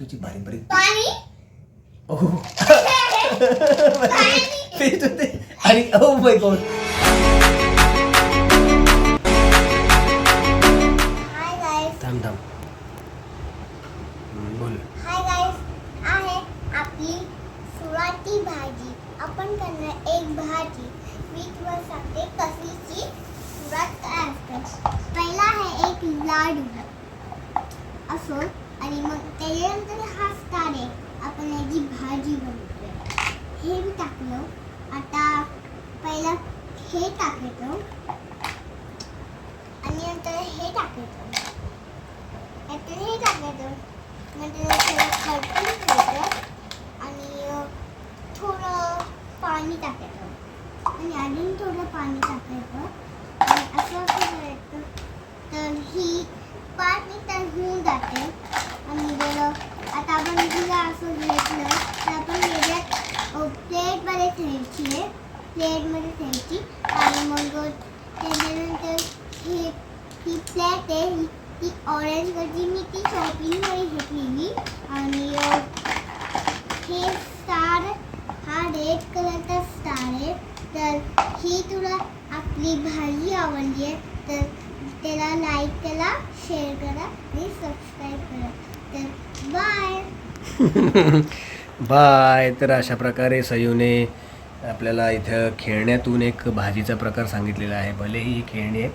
तुझी बारीक बारीक पाणी ओह होते आणि oh oh my God hi guys थांब थांब बोल हाय गाईस आहे आपली सुराची भाजी आपण करणार एक भाजी मी तुम्हाला सांगते कसलीची सुरात काय असतं पहिला आहे एक लाडू असो आणि मग त्याच्यानंतर हा स्टार आहे. आपण याची भाजी बनवतोय. हे मी टाकलं. आता पहिला हे टाकायचं. आणि नंतर हे टाकायचं. नंतर हे टाकायचं. नंतर थोडं खरपून घ्यायचं आणि थोडं पाणी टाकायचं. आणि अजून थोडं पाणी टाकायचं. आणि असं असं करायचं. तर ही पाच मिनिटात होऊन जाते. आणि जर आता आपण तिला असं घेतलं तर आपण याच्यात प्लेटमध्ये ठेवायची आहे. प्लेटमध्ये ठेवायची आणि मग त्याच्यानंतर ही ती प्लेट आहे ती ऑरेंज कलरची मी ती शॉपिंगमध्ये घेतलेली. आणि हे स्टार हा रेड कलरचा स्टार आहे. तर ही तुला आपली भाजी आवडली आहे. तर त्याला लाईक करा शेअर करा आणि सबस्क्राईब करा. तर बाय बाय तर अशा प्रकारे सयूने आपल्याला इथं खेळण्यातून एक भाजीचा प्रकार सांगितलेला आहे. भलेही ही खेळणी आहे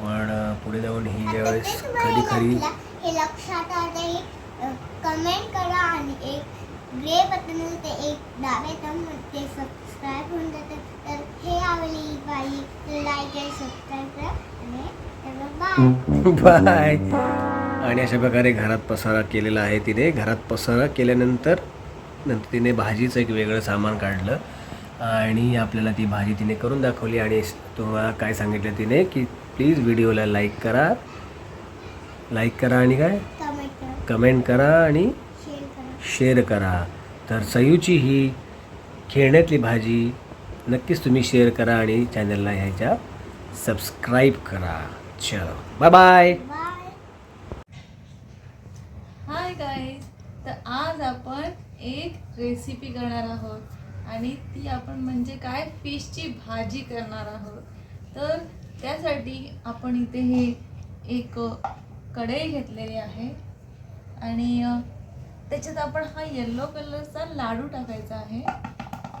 पण पुढे जाऊन ही ज्यावेळेस कधी खरी हे लक्षात आले कमेंट करा आणि एक ग्रे बटन ते एक डावे तम ते सबस्क्राईब होऊन जातं. तर हे आवडली पाहिजे तर लाईक आणि सबस्क्राईब करा. आणि बाय. आणि अशा प्रकारे घरात पसारा केलेला आहे तिने. घरात पसारा केल्यानंतर नंतर तिने भाजीचं एक वेगळं सामान काढलं आणि आपल्याला ती भाजी तिने करून दाखवली. आणि तुम्हाला काय सांगितलं तिने की प्लीज व्हिडिओला लाईक करा. लाईक करा आणि काय? कमेंट करा आणि शेअर करा. शेअर करा तर सयूची ही खेळण्यातली भाजी नक्कीच तुम्ही शेअर करा आणि चॅनलला ह्याच्या सबस्क्राईब करा. चलो बाय बाय हाय गाईज तर आज आपण एक रेसिपी करणार आहोत. आणि ती आपण म्हणजे काय? फिशची भाजी करणार आहोत. तर त्यासाठी आपण इथे हे एक कढई घेतलेली आहे. आणि त्याच्यात आपण हा येल्लो कलरचा लाडू टाकायचा आहे.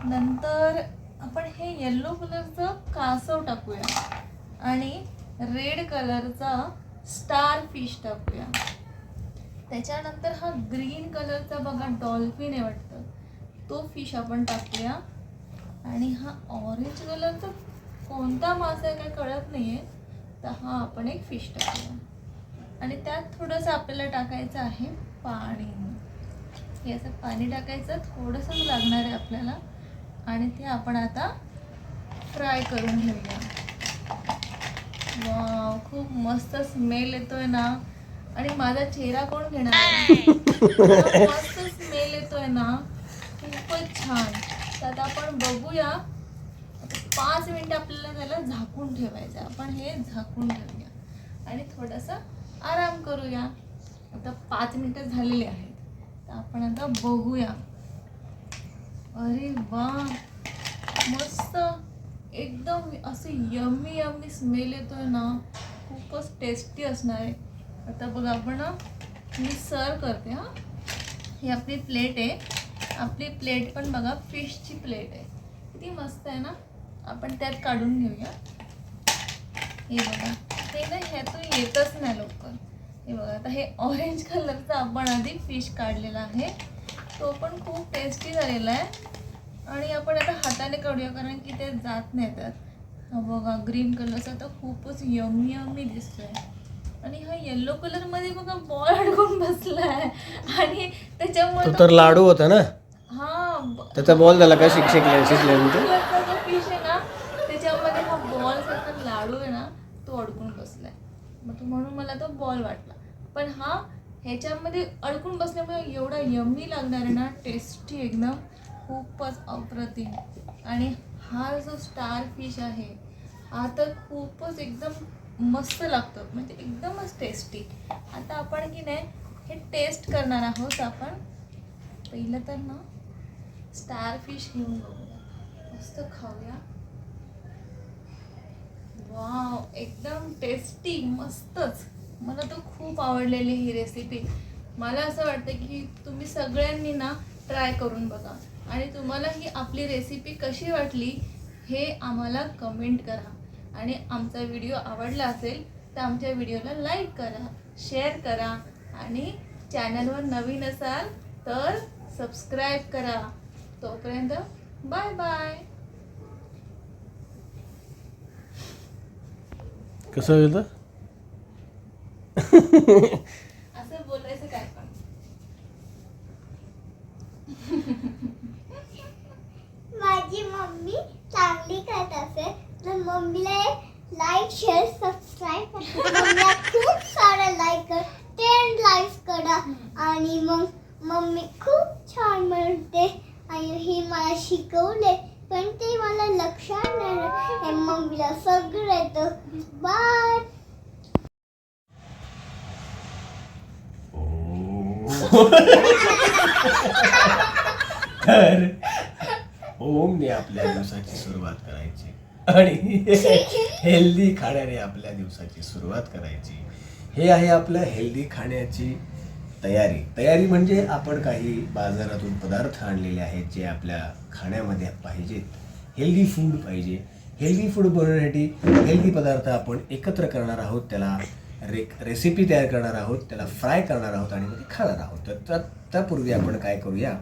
नंतर आपण हे येल्लो कलरचं कासव टाकूया. आणि रेड कलरचा स्टार फिश टाकूया. त्याच्यानंतर हा ग्रीन कलरचा बघा डॉल्फिन आहे वाटतं. तो फिश आपण टाकूया. आणि हा ऑरेंज कलरचा कोणता मासा आहे काय कळत नाही आहे तर हा आपण एक फिश टाकूया. आणि त्यात थोडंसं आपल्याला टाकायचं आहे पाणी. हे असं पाणी टाकायचं थोडंसं लागणार आहे आपल्याला. आणि ते आपण आता फ्राय करून घेऊया. वाव खूप मस्त स्मेल येतोय ना. आणि माझा चेहरा कोण घेणार? मस्त स्मेल येतोय ना. खूपच छान. तर आता आपण बघूया. पाच मिनिटं आपल्याला त्याला झाकून ठेवायचं. आपण हे झाकून ठेवूया. आणि थोडंसं आराम करूया. आता पाच मिनिटं झालेली आहेत. तर आपण आता बघूया. अरे वा. मस्त. एकदम असं यम्मी यम्मी स्मेल येतोय ना. खूपच टेस्टी असणार आहे. आता बघा आपण मी सर्व करते हां. ही आपली प्लेट आहे. आपली प्लेट पण बघा फिशची प्लेट आहे. किती मस्त आहे ना. आपण त्यात काढून घेऊया. हे बघा. हे ना ह्यातून येतच नाही लवकर. हे बघा आता हे ऑरेंज कलरचा आपण आधी फिश काढलेला आहे. तो पण खूप टेस्टी झालेला आहे. आणि आपण आता हाताने काढूया कारण की ते जात नाही हा बघा ग्रीन कलरचा तर खूपच यम्मी यम्मी दिसतोय. आणि हा येल्लो कलरमध्ये बघा बॉल अडकून बसलाय. आणि त्याच्यामुळे तो तर लाडू होता ना? हा त्याचा बॉल झाला का? शिक्षक जो फिश आहे ना? त्याच्यामध्ये हा बॉल सारखा लाडू आहे ना तो अडकून बसलाय. मग तो म्हणून मला तो बॉल वाटला. पण हा ह्याच्यामध्ये अडकून बसल्यामुळे एवढा यम्मी लागणार आहे ना टेस्टी एकदम. खूपच अप्रतिम. आणि हा जो स्टार फिश आहे हा तर खूपच एकदम मस्त लागतो. म्हणजे एकदमच टेस्टी आता आपण की नाही हे टेस्ट करणार आहोत आपण. पहिलं तर ना स्टार फिश घेऊन बघूया. मस्त खाऊया. वाव एकदम टेस्टी मस्तच. मला तर खूप आवडलेली ही रेसिपी मला असं वाटतं की तुम्ही सगळ्यांनी ना ट्राय करून बघा. आणि तुम्हाला ही आपली रेसिपी कशी वाटली हे आम्हाला कमेंट करा. आणि आमचा व्हिडिओ आवडला असेल तर आमच्या व्हिडिओला लाईक करा शेअर करा. आणि चॅनलवर नवीन असाल तर सबस्क्राईब करा. तोपर्यंत बाय बाय कसं होतं असं बोलायचं काय पण माझी मम्मी चांगली करत असेल तर मम्मीला लाईक शेअर सबस्क्राईब मम्मीला खूप सारा लाईक कर टेन लाईक्स करा. आणि मग मम्मी खूप छान म्हणते आणि हे मला शिकवले पण ते मला लक्षात नाही हे मम्मीला सगळं येतं. बाय तर ओमने आपल्या दिवसाची सुरुवात करायची. आणि हेल्दी खाण्याने आपल्या दिवसाची सुरुवात करायची. हे आहे आपलं हेल्दी खाण्याची तयारी. तयारी म्हणजे आपण काही बाजारातून पदार्थ आणलेले आहेत जे आपल्या खाण्यामध्ये पाहिजेत. हेल्दी फूड पाहिजे. हेल्दी फूड बनवण्यासाठी हेल्दी पदार्थ आपण एकत्र करणार आहोत त्याला रे रेसिपी तयार करणार आहोत त्याला फ्राय करणार आहोत आणि मग ते खाणार आहोत. तर त्या- त्यापूर्वी आपण काय करूया?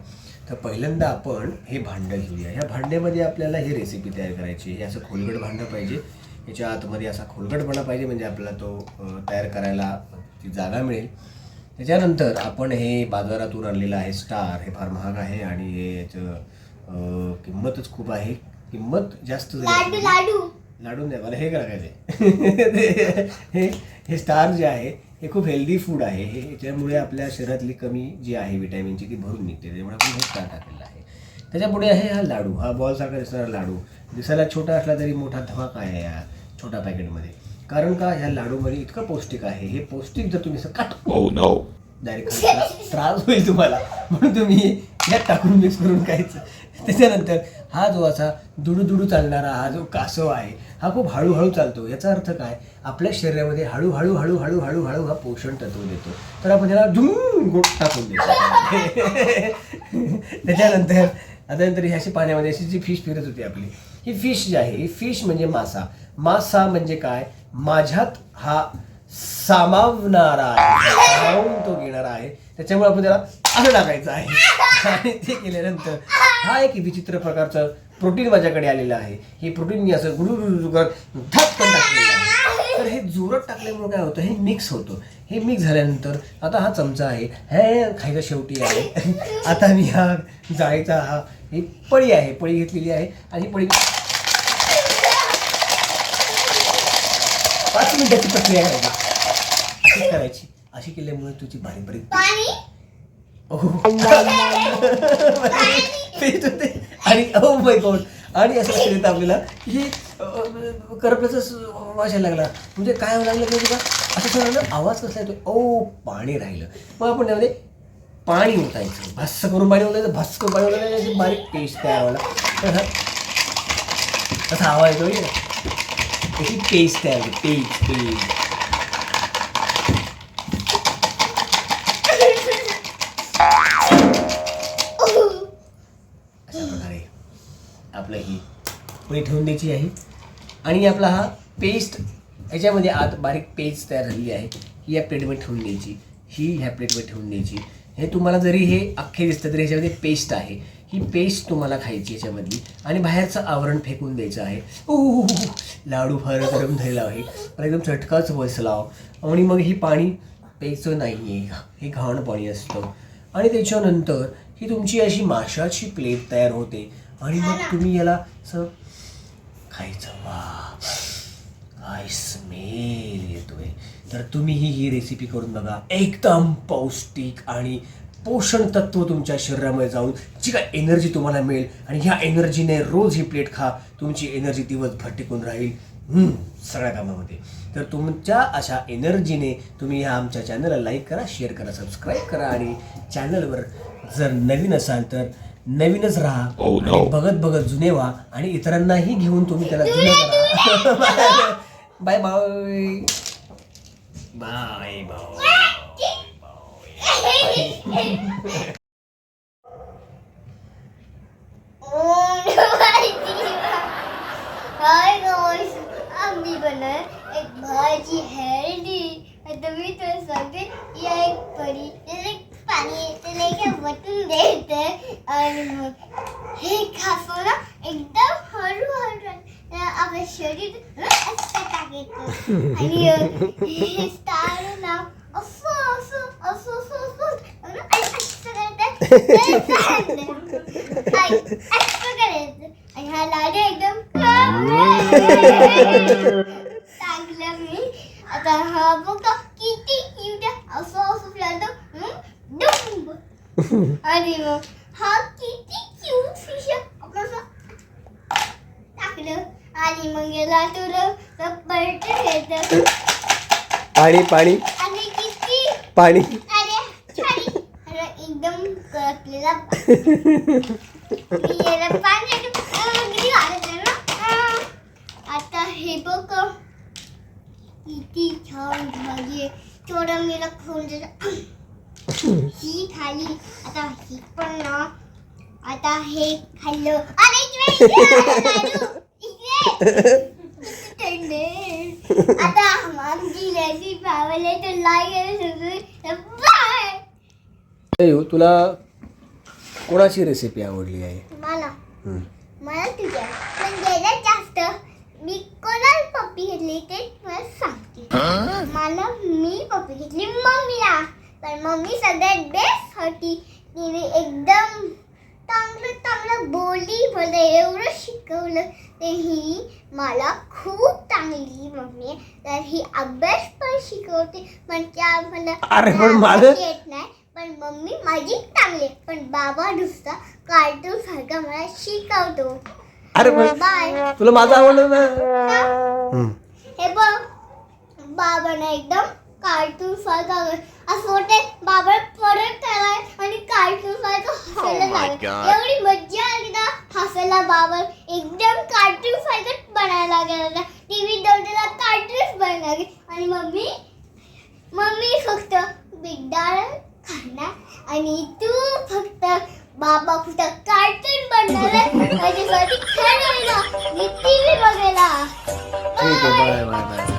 तर पहिल्यांदा आपण हे भांडं घेऊया. ह्या भांड्यामध्ये आपल्याला ही रेसिपी तयार करायची. हे असं खोलगट भांडं पाहिजे. याच्या आतमध्ये असा खोलगटपणा पाहिजे म्हणजे आपल्याला तो तयार करायला ती जागा मिळेल. त्याच्यानंतर आपण हे बाजारातून आणलेलं आहे स्टार. हे फार महाग आहे आणि हे याचं किंमतच खूप आहे. किंमत जास्त लाडून द्या. मला हे करायचे हे हे स्टार जे आहे हे खूप हेल्दी फूड आहे. हे याच्यामुळे आपल्या शरीरातली कमी जी आहे विटॅमिनची ती भरून निघते. त्यामुळे आपण हे स्टार टाकलेलं आहे. त्याच्यापुढे आहे हा लाडू. हा बॉलसारखा दिसणारा लाडू. दिसायला छोटा असला तरी मोठा धमाका आहे या छोट्या पॅकेटमध्ये कारण का ह्या लाडूमध्ये इतकं पौष्टिक आहे? हे पौष्टिक जर तुम्ही डायरेक्ट त्रास होईल तुम्हाला. म्हणून तुम्ही यात टाकून मिक्स करून खायचं. त्याच्यानंतर हा जो असा दुडू दुडू चालणारा हा जो कासव आहे हा खूप हळूहळू चालतो. याचा अर्थ काय? आपल्या शरीरामध्ये हळूहळू हळू हळू हळू हळू हा पोषण तत्व देतो. तर आपण त्याला झुम गोट टाकून देतो. त्याच्यानंतर आता नंतर ही अशी पाण्यामध्ये अशी जी फिश फिरत होती आपली ही फिश जी आहे ही फिश म्हणजे मासा. मासा म्हणजे काय? माझ्यात हा सामावणारा आहे सामावून तो घेणारा आहे. त्याच्यामुळे आपण त्याला असं टाकायचं आहे. आणि ते केल्यानंतर हा एक विचित्र प्रकारचं प्रोटीन माझ्याकडे आलेलं आहे. हे प्रोटीन मी असं गुडू कर धक्कन टाकलेलं आहे. तर हे जोरात टाकल्यामुळे काय होतं? हे मिक्स होतं. हे मिक्स झाल्यानंतर आता हा चमचा आहे. हे खायचा शेवटी आहे. आता मी हा जायचा हा ही पळी आहे. पळी घेतलेली आहे. आणि पळी पाच मिनिटाची प्रक्रिया करायची. अशी करायची. अशी केल्यामुळे तुझी बारीक बारीक पाणी ओह. पेस्ट होते आणि ओ माय गॉड आणि असं लक्षात येतं आपल्याला की करपल्याचा वाचायला लागला. म्हणजे काय व्हायला लागलं की का? असं असं आवाज कसला येतो ओ पाणी राहिलं. मग आपण त्यामध्ये पाणी ओतायचं. भस्स करून पाणी ओतायचं भस्स करून पाणी ओतायचं बारीक पेस्ट तयार व्हायला. तर असा आवाज येतो त्याची पेस्ट तयार होते. पेस्ट पेस्ट ठेवून द्यायची आहे. आणि आपला हा पेस्ट याच्यामध्ये आत बारीक पेस्ट तयार झालेली आहे. ही या प्लेटमध्ये ठेवून द्यायची. ही ह्या प्लेटमध्ये ठेवून द्यायची. हे तुम्हाला जरी हे अख्खे दिसतं तरी ह्याच्यामध्ये पेस्ट आहे. ही पेस्ट तुम्हाला खायची याच्यामधली. आणि बाहेरचं आवरण फेकून द्यायचं आहे. ओ लाडू फार गरम झालेला आहे. मला एकदम चटकाच बसला हो. आणि मग ही पाणी प्यायचं नाही आहे हे घाण पाणी असतं. आणि त्याच्यानंतर ही तुमची अशी माशाची प्लेट तयार होते. आणि मग तुम्ही याला असं खायचं. वा. काय स्मेल येतोय. तर तुम्हीही ही रेसिपी करून बघा. एकदम पौष्टिक आणि पोषण तत्व तुमच्या शरीरामध्ये जाऊन जी काय एनर्जी तुम्हाला मिळेल आणि ह्या एनर्जीने रोज ही प्लेट खा तुमची एनर्जी दिवसभर टिकून राहील. सगळ्या कामामध्ये. तर तुमच्या अशा एनर्जीने तुम्ही ह्या आमच्या चॅनलला लाईक करा शेअर करा सबस्क्राईब करा आणि चॅनलवर जर नवीन असाल तर नवीनच राहा आणि बघत बघत जुने व्हा आणि इतरांनाही घेऊन तुम्ही त्याला जुने करा. Bye bye. Bye bye hi guys आम्ही एक भाजी हेल्दी आता मी तुला सांगते या एक परी त्याला एक पाणी त्याला एक वतून द्यायचं आणि मग हे खासो ना एकदम हळूहळू अं, आपलं शरीर अं, असं टाकायचं आणि अं, हे स्टार ना असं असं असं असं असं आणि असं करायचं तर चाललं. आई, असं करायचं आणि हा लाडू एकदम टाकला मी आता हा बघा किती क्यूट आहे असं असं फिरतो हं? डुंब. आणि मग हा किती क्यूट फिश आहे टाकलं आणि मग याला तुला पलटून घेत पाणी पाणी. आणि किती पाणी. एकदम करपलेला याला पाणी आता हे बघ. किती छान भाजी थोडं मी खाऊन देतो. ही खाली आता ही पण ना. आता हे खाल्लं. अरे इकडे, इकडे लाडू. इकडे. थंड. आता आमची रेसिपी आवडली तर लाईक बाय. तुला कोणाची रेसिपी आवडली आहे? मला? हम्म. मला तुझ्या. पण गेल्यात जास्त मी कोणाला पप्पी घेतली ते मला सांगते. मला मी पप्पी घेतली मम्मीला. पण मम्मी सगळ्यात बेस्ट होती तिने एकदम चांगलं चांगलं बोलली मला एवढं शिकवलं. ते ही मला खूप चांगली मम्मी तर ही अभ्यास पण शिकवते पण त्या मला अरे पण अभ्यास माझं- येत नाही. पण मम्मी माझी चांगली आहे. पण बाबा नुसता कार्टून सारखा मला शिकवतो. अरे पण बाय. तुला माझं आवडलं ना? हम्म. हे बघ बाबाने एकदम कार्टून सारखा असं वाटते बाबा परत त्याला आणि कार्टून सारखं हसायला लागलं एवढी मज्जा आली ना हसायला बाबा एकदम कार्टून सारखं बनायला गेला टीव्ही दौडला कार्टून बनायला लागले आणि मम्मी मम्मी फक्त बिगडाळ खाणार. आणि तू फक्त बाबा फक्त कार्टून बनणार माझ्यासाठी खेळायला मी टीव्ही बघायला. ठीक आहे बाय बाय बाय